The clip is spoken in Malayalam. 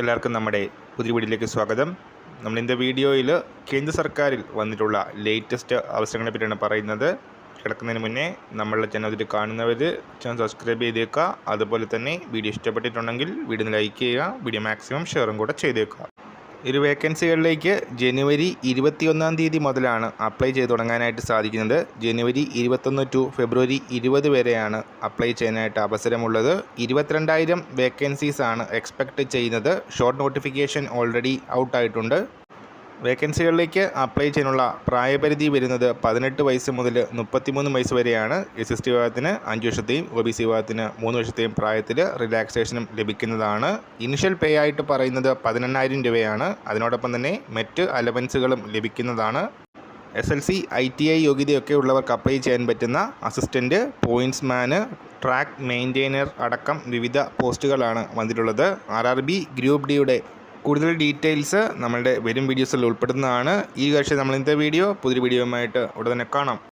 എല്ലാവർക്കും നമ്മുടെ പുതിയ വീഡിയോയിലേക്ക് സ്വാഗതം. നമ്മൾ ഇന്നത്തെ വീഡിയോയിൽ കേന്ദ്ര സർക്കാരിൽ വന്നിട്ടുള്ള ലേറ്റസ്റ്റ് അവസരങ്ങളെ പറ്റിയാണ് പറയുന്നത്. കിടക്കുന്നതിന് മുന്നേ നമ്മളുടെ ചാനൽ ഇതിൽ കാണുന്നവർ ചാനൽ സബ്സ്ക്രൈബ് ചെയ്തേക്കുക. അതുപോലെ തന്നെ വീഡിയോ ഇഷ്ടപ്പെട്ടിട്ടുണ്ടെങ്കിൽ വീഡിയോ ലൈക്ക് ചെയ്യുക വീഡിയോ മാക്സിമം ഷെയറും കൂടെ ചെയ്തേക്കുക. ഇരു വേക്കൻസികളിലേക്ക് ജനുവരി ഇരുപത്തിയൊന്നാം തീയതി മുതലാണ് അപ്ലൈ ചെയ്ത് തുടങ്ങാനായിട്ട് സാധിക്കുന്നത്. ജനുവരി ഇരുപത്തൊന്ന് ടു ഫെബ്രുവരി ഇരുപത് വരെയാണ് അപ്ലൈ ചെയ്യാനായിട്ട് അവസരമുള്ളത്. ഇരുപത്തിരണ്ടായിരം വേക്കൻസീസ് ആണ് എക്സ്പെക്റ്റ് ചെയ്യുന്നത്. ഷോർട്ട് നോട്ടിഫിക്കേഷൻ ഓൾറെഡി ഔട്ടായിട്ടുണ്ട് വേക്കൻസികളിലേക്ക് അപ്ലൈ ചെയ്യാനുള്ള പ്രായപരിധി വരുന്നത് പതിനെട്ട് വയസ്സ് മുതൽ മുപ്പത്തിമൂന്ന് വയസ്സ് വരെയാണ്. എസ് എസ് ടി വിഭാഗത്തിന് അഞ്ച് വർഷത്തെയും ഒ ബി സി വിഭാഗത്തിന് മൂന്ന് വർഷത്തെയും പ്രായത്തിൽ റിലാക്സേഷനും ലഭിക്കുന്നതാണ്. ഇനിഷ്യൽ പേ ആയിട്ട് പറയുന്നത് പതിനെണ്ണായിരം രൂപയാണ്. അതിനോടൊപ്പം തന്നെ മറ്റ് അലവൻസുകളും ലഭിക്കുന്നതാണ്. S L C I T I യോഗ്യതയൊക്കെ ഉള്ളവർക്ക് അപ്ലൈ ചെയ്യാൻ പറ്റുന്ന അസിസ്റ്റന്റ് പോയിന്റ്സ്മാന് ട്രാക്ക് മെയിന്റെയിനർ അടക്കം വിവിധ പോസ്റ്റുകളാണ് വന്നിട്ടുള്ളത്. ആർ ആർ ബി ഗ്രൂപ്പ് ഡിയുടെ കൂടുതൽ ഡീറ്റെയിൽസ് നമ്മളുടെ വരും വീഡിയോസിൽ ഉൾപ്പെടുന്നതാണ്. ഈ കാഴ്ച നമ്മൾ ഇന്നത്തെ വീഡിയോ പുതിയ വീഡിയോയുമായിട്ട് ഉടനെ കാണാം.